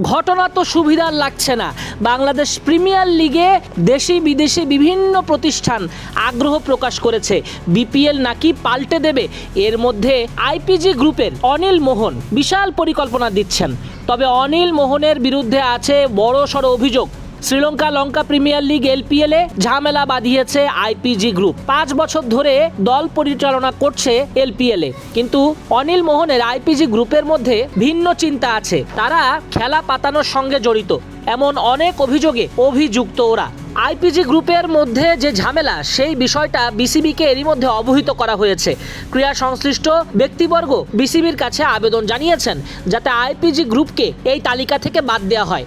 ঘটনা তো সুবিধার লাগছে না। বাংলাদেশ প্রিমিয়ার লিগে দেশি বিদেশি বিভিন্ন প্রতিষ্ঠান আগ্রহ প্রকাশ করেছে। বিপিএল নাকি পাল্টে দেবে। এর মধ্যে আইপিজি গ্রুপের অনিল মোহন বিশাল পরিকল্পনা দিচ্ছেন। তবে অনিল মোহনের বিরুদ্ধে আছে বড় সড় অভিযোগ। Sri Lanka Lanka premier league LPL এ ঝামেলা বাঁধিয়েছে আইপিজি গ্রুপ। পাঁচ বছর ধরে দল পরিচালনা করছে এলপিএল। এ কিন্তু অনিল মোহনের আইপিজি গ্রুপের মধ্যে ভিন্ন চিন্তা আছে। তারা খেলা পাতানোর সঙ্গে জড়িত। এমন অনেক অভিযোগে অভিযুক্ত ওরা। আইপিজি গ্রুপের মধ্যে যে ঝামেলা, সেই বিষয়টা বিসিবিকে এরই মধ্যে অবহিত করা হয়েছে। ক্রীড়া সংশ্লিষ্ট ব্যক্তিবর্গ বিসিবির কাছে আবেদন জানিয়েছেন, যাতে আইপিজি গ্রুপকে এই তালিকা থেকে বাদ দেওয়া হয়।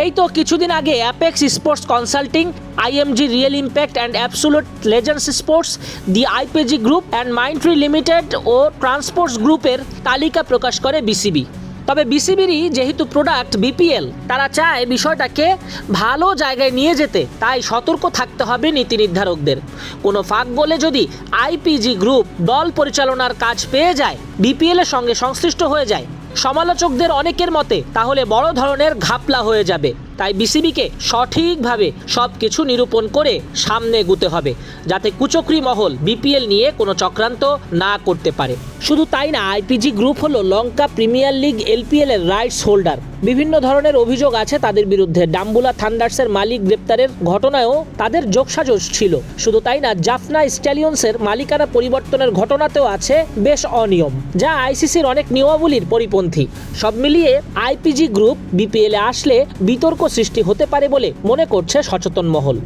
এই তো কিছুদিন আগে apex sports consulting IMG real impact and absolute legends sports the IPG group and Mindtree limited O transports গ্রুপের তালিকা প্রকাশ করে বিসিবি তবে বিসিবিরই যেহেতু প্রোডাক্ট বিপিএল তারা চায় বিষয়টাকে ভালো জায়গায় নিয়ে যেতে, তাই সতর্ক থাকতে হবে নীতি নির্ধারকদের। কোনো ফাঁক বলে যদি আইপিজি গ্রুপ দল পরিচালনার কাজ পেয়ে যায় বিপিএলের সঙ্গে সংশ্লিষ্ট হয়ে যায় সমালোচকদের অনেকের মতে তাহলে বড় ধরনের ঘাপলা হয়ে যাবে। তাই বিসিবিকে সঠিকভাবে সব কিছু নিরূপণ করে সামনে এগুতে হবে, যাতে কুচক্রি মহল বিপিএল নিয়ে কোনো চক্রান্ত না করতে পারে। শুধু তাই না, আইপিজি গ্রুপ হলো লঙ্কা প্রিমিয়ার লিগ এলপিএল এর রাইটস হোল্ডার। বিভিন্ন ধরনের অভিযোগ আছে তাদের বিরুদ্ধে। ডাম্বুলা থান্ডার্সের মালিক গ্রেপ্তারের ঘটনায়ও তাদের যোগসাজশ ছিল। শুধু তাই না, জাফনা স্ট্যালিয়ন্সের মালিকানা পরিবর্তনের ঘটনাতেও আছে বেশ অনিয়ম, যা আইসিসির অনেক নিয়মাবলীর পরিপন্থী। সব মিলিয়ে আইপিজি গ্রুপ বিপিএলে আসলে বিতর্ক সৃষ্টি হতে পারে বলে মনে করছে সচেতন মহল।